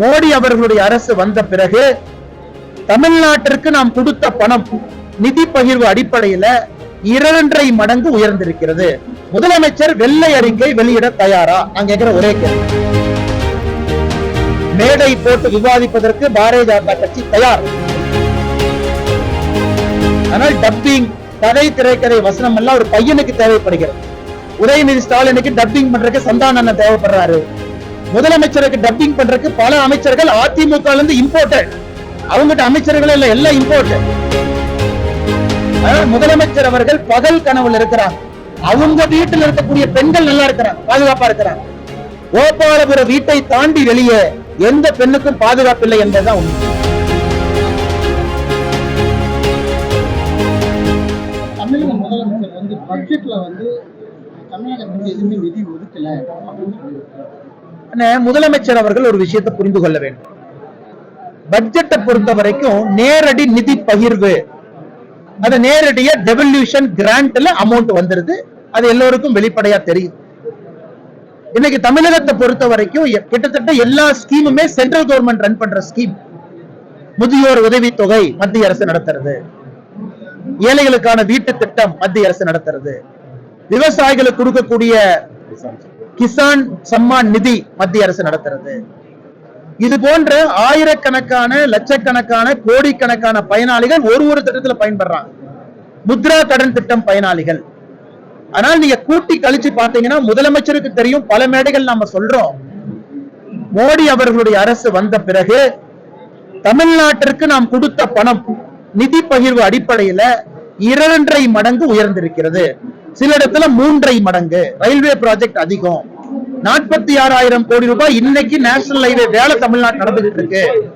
மோடி அவர்களுடைய அரசு வந்த பிறகு தமிழ்நாட்டிற்கு நாம் கொடுத்த பணம் நிதி பகிர்வு அடிப்படையில இரண்டரை மடங்கு உயர்ந்திருக்கிறது. முதலமைச்சர் வெள்ளை அறிக்கை வெளியிட தயாரா? நான் கேட்கிற ஒரே கேள்வி. மேடை போட்டு விவாதிப்பதற்கு பாரதிய ஜனதா கட்சி தயார். ஆனால் டப்பிங் கதை திரைக்கதை வசனம் எல்லாம் ஒரு பையனுக்கு தேவைப்படுகிறது. உதயநிதி ஸ்டாலினுக்கு டப்பிங் பண்றதுக்கு சந்தான அண்ணன் தேவைப்படுறாரு. முதலமைச்சருக்கு டப்பிங் பண்றதுக்கு பல அமைச்சர்கள் அதிமுக இருந்து இம்போர்ட்டட் அவங்ககிட்ட அமைச்சர்கள் இல்ல எல்லாம் இம்போர்ட்டட் முதலமைச்சர் அவர்கள் பகல் கனவுல இருக்கிறாங்க அவங்க வீட்டில் இருக்கக்கூடிய பெண்கள் நல்லா இருக்கிறாங்க பாதுகாப்பா இருக்கிறாங்க. கோபாலபுர வீட்டை தாண்டி வெளியே எந்த பெண்ணுக்கும் பாதுகாப்பு இல்லை என்பதுதான் உண்மை. தமிழக முதலமைச்சர் வந்து பட்ஜெட்ல வந்து தமிழகத்துக்கு எதுவுமே நிதி ஒதுக்கல அப்படின்னு முதலமைச்சர் அவர்கள் ஒரு விஷயத்தை புரிந்து கொள்ள வேண்டும். பட்ஜெட்டை பொறுத்த வரைக்கும் நேரடி நிதி பகிர்வு. அது நேரடியா டெவல்யூஷன் கிராண்ட்ல அமௌண்ட் வந்துருது. அது எல்லோருக்கும் வெளிப்படையா தெரியும். இன்னைக்கு தமிழகத்தை பொறுத்த வரைக்கும் கிட்டத்தட்ட எல்லா ஸ்கீமுமே சென்ட்ரல் கவர்மெண்ட் ரன் பண்ற ஸ்கீம் முதியோர் உதவி தொகை மத்திய அரசு நடத்துறது. ஏழைகளுக்கான வீட்டு திட்டம் மத்திய அரசு நடத்துறது. விவசாயிகளுக்கு கொடுக்கக்கூடிய கிசான் சம்மான் நிதி மத்திய அரசு நடத்துறது. இது போன்ற ஆயிரக்கணக்கான லட்சக்கணக்கான கோடிக்கணக்கான பயனாளிகள் ஒரு ஒரு திட்டத்துல பயன்படுறாங்க. முத்ரா கடன் திட்டம் பயனாளிகள். ஆனால் நீங்க கூட்டி கழிச்சு பாத்தீங்கன்னா முதலமைச்சருக்கு தெரியும் பல மேடைகள் நாம சொல்றோம். மோடி அவர்களுடைய அரசு வந்த பிறகு தமிழ்நாட்டிற்கு நாம் கொடுத்த பணம் நிதி பகிர்வு அடிப்படையில இரண்டரை மடங்கு உயர்ந்திருக்கிறது. சில இடத்துல மூன்றரை மடங்கு. ரயில்வே ப்ராஜெக்ட் அதிகம். நாற்பத்தி ஆறாயிரம் கோடி ரூபாய் இன்னைக்கு நேஷனல் ஹைவே வேலை தமிழ்நாடு நடந்துகிட்டு இருக்கு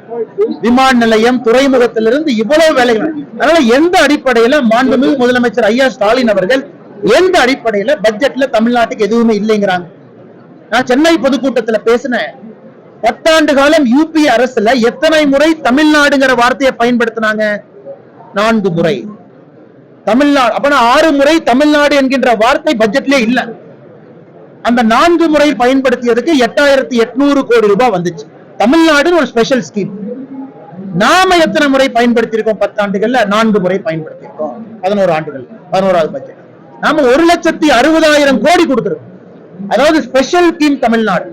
விமான நிலையம் துறைமுகத்திலிருந்து இவ்வளவு வேலைகள் அதனால எந்த அடிப்படையில மாண்புமிகு முதலமைச்சர் ஐயா ஸ்டாலின் அவர்கள் எந்த அடிப்படையில பட்ஜெட்ல தமிழ்நாட்டுக்கு எதுவுமே இல்லைங்கிறாங்க. நான் சென்னை பொதுக்கூட்டத்துல பேசினேன். பத்தாண்டு காலம் யூபி அரசுல எத்தனை முறை தமிழ்நாடுங்கிற வார்த்தையை பயன்படுத்தினாங்க? நான்கு முறை. தமிழ்நாடு அப்ப ஆறு முறை தமிழ்நாடு என்கின்ற வார்த்தை பட்ஜெட்லயே இல்ல. அந்த நான்கு முறை பயன்படுத்தியதுக்கு எட்டாயிரத்தி எட்நூறு கோடி ரூபாய் வந்துச்சு. தமிழ்நாடுன்னு ஒரு ஸ்பெஷல் ஸ்கீம் நாம எத்தனை முறை பயன்படுத்தியிருக்கோம் பத்தாண்டுகள்ல? நான்கு முறை பயன்படுத்தியிருக்கோம். பதினோரு ஆண்டுகள் பதினோராவது பட்ஜெட். நாம ஒரு லட்சத்தி அறுபதாயிரம் கோடி கொடுத்துருக்கோம். அதாவது ஸ்பெஷல் ஸ்கீம் தமிழ்நாடு.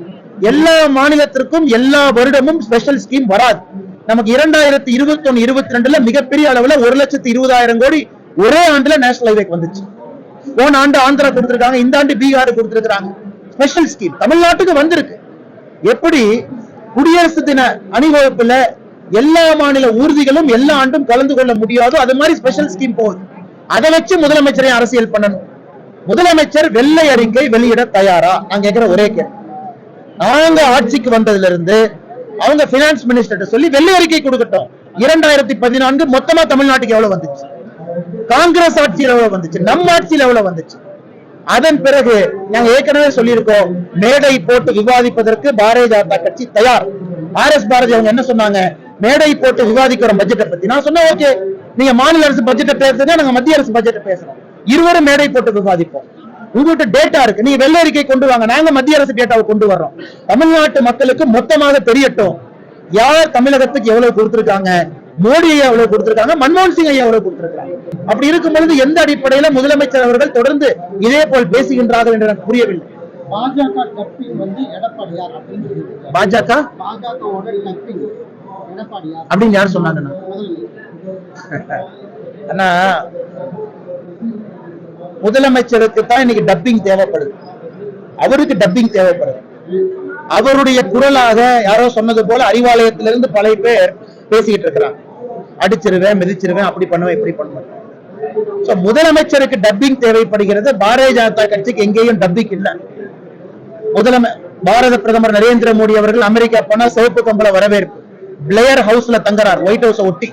எல்லா மாநிலத்திற்கும் எல்லா வருடமும் ஸ்பெஷல் ஸ்கீம் வராது. நமக்கு இரண்டாயிரத்தி இருபத்தி ஒன்னு இருபத்தி ரெண்டுல மிகப்பெரிய அளவுல ஒரு லட்சத்தி இருபதாயிரம் கோடி ஒரே ஆண்டுல நேஷனல் ஹைவேக்கு வந்துச்சு. போன ஆண்டு ஆந்திரா கொடுத்திருக்காங்க இந்த ஆண்டு பீகார் கொடுத்திருக்காங்க ஸ்பெஷல் ஸ்கீம் தமிழ்நாட்டுக்கு வந்திருக்கு. எப்படி குடியரசு தின அணிவகுப்புல எல்லா மாநில ஊர்திகளும் எல்லா ஆண்டும் கலந்து கொள்ள முடியாதோ அது மாதிரி ஸ்பெஷல் ஸ்கீம் போகுது. அதை வச்சு முதலமைச்சரை அரசியல் பண்ணணும். முதலமைச்சர் வெள்ளை அறிக்கை வெளியிட தயாரா? நான் கேட்கிற ஒரே கேள்வி. நாங்க ஆட்சிக்கு வந்ததுல இருந்து அவங்க பினான்ஸ் மினிஸ்டர் சொல்லி வெள்ளை அறிக்கை கொடுக்கட்டும். இரண்டாயிரத்தி பதினான்கு மொத்தமா தமிழ்நாட்டுக்கு எவ்வளவு வந்துச்சு? காங்கிரஸ் ஆட்சி எவ்வளவு வந்துச்சு நம்ம ஆட்சியில் எவ்வளவு வந்துச்சு. அதன் பிறகு நாங்க ஏற்கனவே சொல்லியிருக்கோம் மேடை போட்டு விவாதிப்பதற்கு பாரதிய ஜனதா கட்சி தயார். ஆர் எஸ் பாரதி அவங்க என்ன சொன்னாங்க? மேடை போட்டு விவாதிக்கிறோம் பட்ஜெட்டை பத்தி. நான் சொன்னேன் ஓகே நீங்க மாநில அரசு பட்ஜெட்டை பேசுறதா நாங்க மத்திய அரசு பட்ஜெட்டை பேசுறோம். இருவரும் மேடை போட்டு விவாதிப்போம். உங்ககிட்ட டேட்டா இருக்கு. நீங்க வெள்ள அறிக்கை கொண்டு வாங்க. நாங்க மத்திய அரசு டேட்டாவை கொண்டு வர்றோம். தமிழ்நாட்டு மக்களுக்கு மொத்தமாக தெரியட்டும். யார் தமிழகத்துக்கு எவ்வளவு கொடுத்திருக்காங்க? மோடி ஐயா எவ்வளவு கொடுத்திருக்காங்க மன்மோகன் சிங் ஐயா எவ்வளவு கொடுத்திருக்காங்க அப்படி இருக்கும் பொழுது எந்த அடிப்படையில முதலமைச்சர் அவர்கள் தொடர்ந்து இதே போல் பேசுகின்றார்கள் என்று எனக்கு புரியவில்லை. பாஜக வந்து எடப்பாடியார் அப்படின்னு பாஜக? பாஜகவோட டப்பிங் எடப்பாடியார் அப்படின்னு யார் சொன்னாங்கண்ணா அண்ணா? முதலமைச்சருக்கு தான் இன்னைக்கு டப்பிங் தேவைப்படுது. அவருக்கு டப்பிங் தேவைப்படுது. அவருடைய குரலாக யாரோ சொன்னது போல அறிவாலயத்திலிருந்து பல பேர் பேசிக்கிட்டு இருக்கிறாங்க. அடிச்சிருவேன் மிதிச்சிருவேன் அப்படி பண்ணுவேன் இப்படி பண்ணுவேன். சோ முதலமைச்சருக்கு டப்பிங் தேவைப்படுகிறது. பாரதிய ஜனதா கட்சிக்கு எங்கேயும் டப்பிங் இல்ல. முதலமை பாரத பிரதமர் நரேந்திர மோடி அவர்கள் அமெரிக்கா போனா சிவப்பு கம்பள வரவேற்பு. பிளேயர் ஹவுஸ்ல தங்குறார் ஒயிட் ஹவுஸ் ஒட்டி.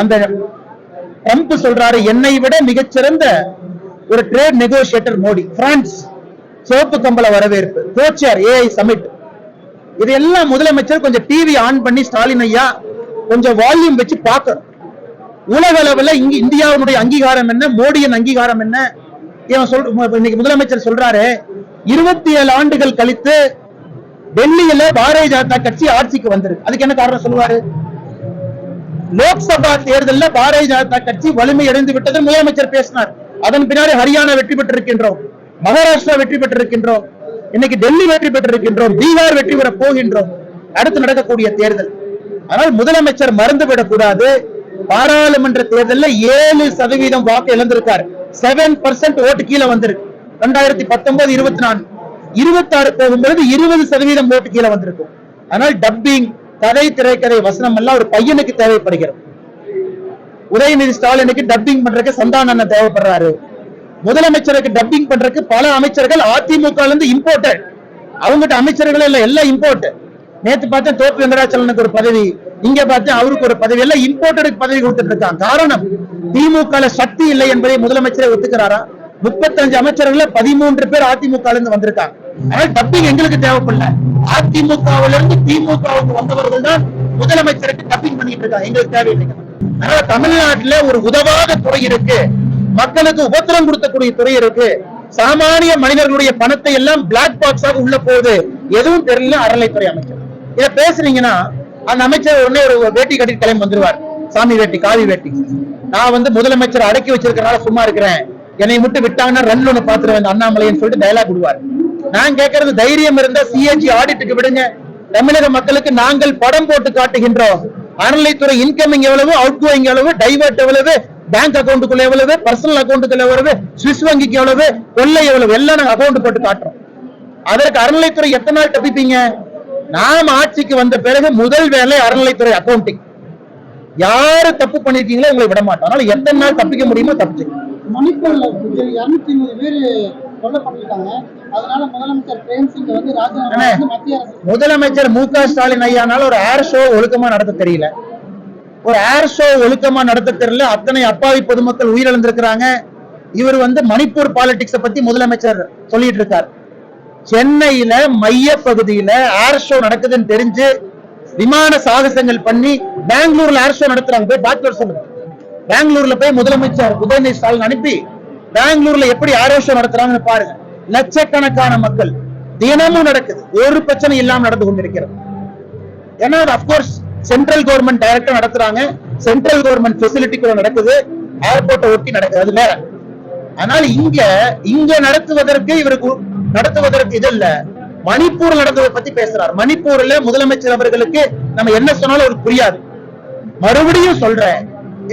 அந்த ட்ரம்ப் சொல்றாரு என்னை விட மிகச்சிறந்த ஒரு ட்ரேட் நெகோசியேட்டர் மோடி பிரான்ஸ் சிவப்பு கம்பள வரவேற்பு. கோச்சியார் ஏஐ சமிட் இதெல்லாம் முதலமைச்சர் கொஞ்சம் டிவி ஆன் பண்ணி ஸ்டாலின் ஐயா கொஞ்சம் வால்யூம் வச்சு பார்க்கணும். உலக அளவில் இங்க இந்தியாவுடைய அங்கீகாரம் என்ன? மோடியின் அங்கீகாரம் என்ன? இவன் சொல் இன்னைக்கு முதலமைச்சர் சொல்றாரு இருபத்தி ஏழு ஆண்டுகள் கழித்து டெல்லியில பாரதிய ஜனதா கட்சி ஆட்சிக்கு வந்திருக்கு. அதுக்கு என்ன காரணம் சொல்லுவாரு? லோக்சபா தேர்தல்ல பாரதிய ஜனதா கட்சி வலிமை அடைந்து விட்டது முதலமைச்சர் பேசினார். அதன் பின்னாடி ஹரியானா வெற்றி பெற்றிருக்கின்றோம். மகாராஷ்டிரா வெற்றி பெற்றிருக்கின்றோம். இன்னைக்கு டெல்லி வெற்றி பெற்றிருக்கின்றோம். பீகார் வெற்றி பெற போகின்றோம். அடுத்து நடக்கக்கூடிய தேர்தல். ஆனால் முதலமைச்சர் மறந்துவிடக் கூடாது பாராளுமன்ற தேர்தல்ல ஏழு சதவீதம் வாக்கு இழந்திருக்கார். செவன் பர்சன்ட் ஓட்டு கீழே வந்திருக்கு. ரெண்டாயிரத்தி பத்தொன்பது இருபத்தி நாலு இருபத்தி ஆறு போகும்போது இருபது சதவீதம் ஓட்டு கீழே வந்திருக்கும். ஆனால் டப்பிங் கதை திரைக்கதை வசனம் எல்லாம் ஒரு பையனுக்கு தேவைப்படுகிறது. உதயநிதி ஸ்டாலினுக்கு டப்பிங் பண்றதுக்கு சந்தான அண்ணன் தேவைப்படுறாரு. முதலமைச்சருக்கு டப்பிங் பண்றதுக்கு பல அமைச்சர்கள் அதிமுக இருந்து இம்போர்ட்டட் அவங்ககிட்ட அமைச்சர்கள் இல்ல எல்லாம் இம்போர்ட் நேத்து பார்த்தேன் தோப்பு வெங்கடாச்சலனுக்கு ஒரு பதவி இங்க பார்த்தேன் அவருக்கு ஒரு பதவி. எல்லாம் இம்போர்ட்டடுக்கு பதவி கொடுத்துட்டு இருக்காங்க. காரணம் திமுக சக்தி இல்லை என்பதை முதலமைச்சரை ஒத்துக்கிறாரா? முப்பத்தஞ்சு அமைச்சர்கள்ல பதிமூன்று பேர் அதிமுக இருந்து வந்திருக்காங்க டப்பிங் எங்களுக்கு தேவைப்படல. அதிமுகவில இருந்து திமுகவுக்கு வந்தவர்கள் தான் முதலமைச்சருக்கு டப்பிங் பண்ணிட்டு இருக்காங்க. எங்களுக்கு தேவையில்லைங்க அதனால தமிழ்நாட்டுல ஒரு உதவாத துறை இருக்கு. மக்களுக்கு உபத்திரம் கொடுக்கக்கூடிய துறை இருக்கு. சாமானிய மனிதர்களுடைய பணத்தை எல்லாம் பிளாக் பாக்ஸாக உள்ள போகுது. எதுவும் தெரியல அறநிலைத்துறை அமைச்சர். இதை பேசுறீங்கன்னா அந்த அமைச்சர் உடனே ஒரு வேட்டி கட்டிட்டு கிளம்பி வந்துருவார். சாமி வேட்டி காவி வேட்டி. நான் வந்து முதலமைச்சர் அடக்கி வச்சிருக்கிறனால சும்மா இருக்கிறேன். என்னை மட்டும் விட்டாங்கன்னா ரன் ஒண்ணு பாத்துருவேன் அண்ணாமலைன்னு சொல்லிட்டு டயலாக் விடுவார். நான் கேட்கறது தைரியம் இருந்தா சிஏஜி ஆடிட்டுக்கு விடுங்க. தமிழக மக்களுக்கு நாங்கள் படம் போட்டு காட்டுகின்றோம். அறநிலைத்துறை இன்கமிங் எவ்வளவு அவுட் கோயிங் எவ்வளவு டைவர்ட் எவ்வளவு பேங்க் அக்கௌண்ட்டுக்குள்ள எவ்வளவு பர்சனல் அக்கௌண்ட்டுக்குள்ள எவ்வளவு சுவிஸ் வங்கிக்கு எவ்வளவு கொள்ளை எவ்வளவு எல்லாம் நாங்க அக்கௌண்ட் போட்டு காட்டுறோம். அதற்கு அறநிலைத்துறை எத்தனை நாள் தப்பிப்பீங்க? நாம் ஆட்சிக்கு வந்த பிறகு முதல் வேலை அறநிலைத்துறை அக்கௌண்டிங் யாரு தப்பு பண்ணிருக்கீங்களோ உங்களை விட மாட்டோம். அதனால எத்தனை நாள் தப்பிக்க முடியுமோ தப்பிச்சு. மணிப்பூர்ல இருநூத்தி ஐம்பது பேர் முதலமைச்சர் மு க ஸ்டாலின் ஐயானால ஒரு ஏர் ஷோ ஒழுக்கமா நடத்த தெரியல. ஒரு ஏர் ஷோ ஒழுக்கமா நடத்த தெரியல. அத்தனை அப்பாவி பொதுமக்கள் உயிரிழந்திருக்கிறாங்க. இவர் வந்து மணிப்பூர் பாலிடிக்ஸ பத்தி முதலமைச்சர் சொல்லிட்டு இருக்கார். சென்னையில மைய பகுதியில ஏர் ஷோ நடக்குதுன்னு தெரிஞ்சு விமான சாகசங்கள் பண்ணி பெங்களூர்ல ஏர் ஷோ நடத்துறாங்க. போய் டாக்டர் வர சொல்லுங்க. பெங்களூர்ல போய் முதலமைச்சர் உதயநிதி ஸ்டாலின் அனுப்பி பெங்களூர்ல எப்படி ஏர் ஷோ நடத்துறாங்கன்னு பாருங்க. லட்சக்கணக்கான மக்கள் தினமும் நடக்குது. ஒரு பிரச்சனை இல்லாம நடந்து கொண்டிருக்கிறது. ஏன்னா அது அப்கோர்ஸ் சென்ட்ரல் கவர்மெண்ட் டைரக்டா நடத்துறாங்க. சென்ட்ரல் கவர்மெண்ட் ஃபெசிலிட்டிக்குள்ள நடக்குது. ஏர்போர்ட்டை ஒட்டி நடக்குது. அது வேற. ஆனால் இங்க இங்க நடத்துவதற்கு இவருக்கு நடத்துவதற்கு இது இல்ல. மணிப்பூர் நடந்ததை பத்தி பேசுறார். மணிப்பூர்ல முதலமைச்சர் அவர்களுக்கு நம்ம என்ன சொன்னாலும் அவருக்கு புரியாது. மறுபடியும் சொல்றேன்.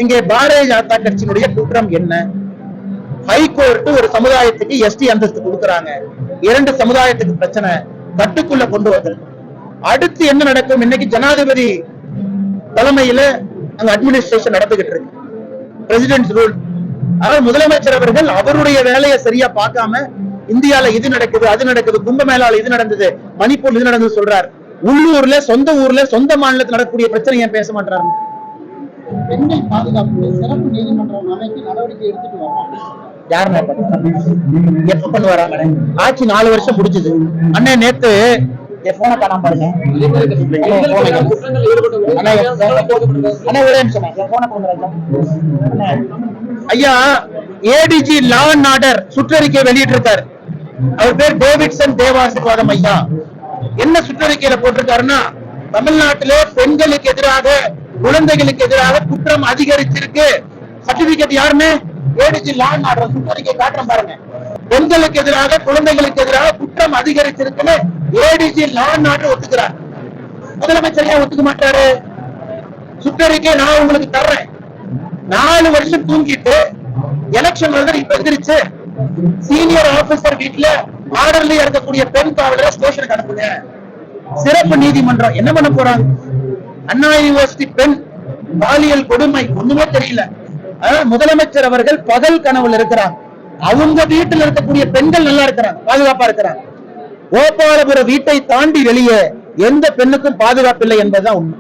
இங்கே பாரதிய ஜனதா கட்சியினுடைய குற்றம் என்ன? ஹைகோர்ட் ஒரு சமுதாயத்துக்கு எஸ்டி அந்தஸ்து கொடுக்கறாங்க. இரண்டு சமுதாயத்துக்கு பிரச்சனை கட்டுக்குள்ள கொண்டு வந்தது அடுத்து என்ன நடக்கும்? இன்னைக்கு ஜனாதிபதி தலைமையில அங்க அட்மினிஸ்ட்ரேஷன் நடந்துகிட்டு இருக்கு. பிரசிடென்ட் ரூல் ஆனால் முதலமைச்சர் அவர்கள் அவருடைய வேலையை சரியா பார்க்காம இந்தியால இது நடக்குது அது நடக்குது கும்பமேளால இது நடந்தது மணிப்பூர் இது நடந்தது சொல்றார். உள்ளூர்ல சொந்த ஊர்ல சொந்த மாநிலத்தில் நடக்கக்கூடிய பிரச்சனை ஏன் பேச மாட்டாரு? பெண்கள் பாதுகாப்பு சிறப்பு நீதிமன்றம் அமைக்க நடவடிக்கை எடுத்துட்டு வரோம் யாருமே எப்ப பண்ணுவாரா? ஆட்சி நாலு வருஷம் முடிச்சது. அண்ணே நேத்து என் போனை காணாம பாருங்க அண்ணே, ஒரே நிமிஷம். என் கொடுங்க. ஐயா ஏடிஜி லா அண்ட் ஆர்டர் சுற்றறிக்கை வெளியிட்டிருக்காரு. அவர் பேர் டேவிட்சன் தேவாசிர்வாதம் ஐயா. என்ன சுற்றறிக்கையில போட்டிருக்காருன்னா தமிழ்நாட்டிலே பெண்களுக்கு எதிராக குழந்தைகளுக்கு எதிராக குற்றம் அதிகரிச்சிருக்கு. சர்டிபிகேட் யாருன்னு? ஏடிஜி லான் ஆர்டர் சுற்றறிக்கை காட்டுறேன் பாருங்க. பெண்களுக்கு எதிராக குழந்தைகளுக்கு எதிராக குற்றம் அதிகரிச்சிருக்குன்னு ஏடிஜி லா அண்ட் ஆர்டர் ஒத்துக்கிறார். முதலமைச்சர் ஏன் ஒத்துக்க மாட்டாரு. சுற்றறிக்கை நான் உங்களுக்கு தர்றேன். நாலு வருஷம் தூங்கிட்டு எலெக்ஷன் வருது இப்ப எந்திரிச்சு சீனியர் ஆபீசர் வீட்டுல ஆர்டர்ல இருக்கக்கூடிய பெண் காவலரை ஸ்டேஷனுக்கு அனுப்புங்க. சிறப்பு நீதிமன்றம் என்ன பண்ண போறாங்க? அண்ணா யூனிவர்சிட்டி பெண் பாலியல் கொடுமை ஒண்ணுமே தெரியல. முதலமைச்சர் அவர்கள் பகல் கனவுல இருக்கிறாங்க. அவங்க வீட்டில் இருக்கக்கூடிய பெண்கள் நல்லா இருக்கிறாங்க பாதுகாப்பா இருக்கிறாங்க. கோபாலபுர வீட்டை தாண்டி வெளியே எந்த பெண்ணுக்கும் பாதுகாப்பு இல்லை என்பதுதான் உண்மை.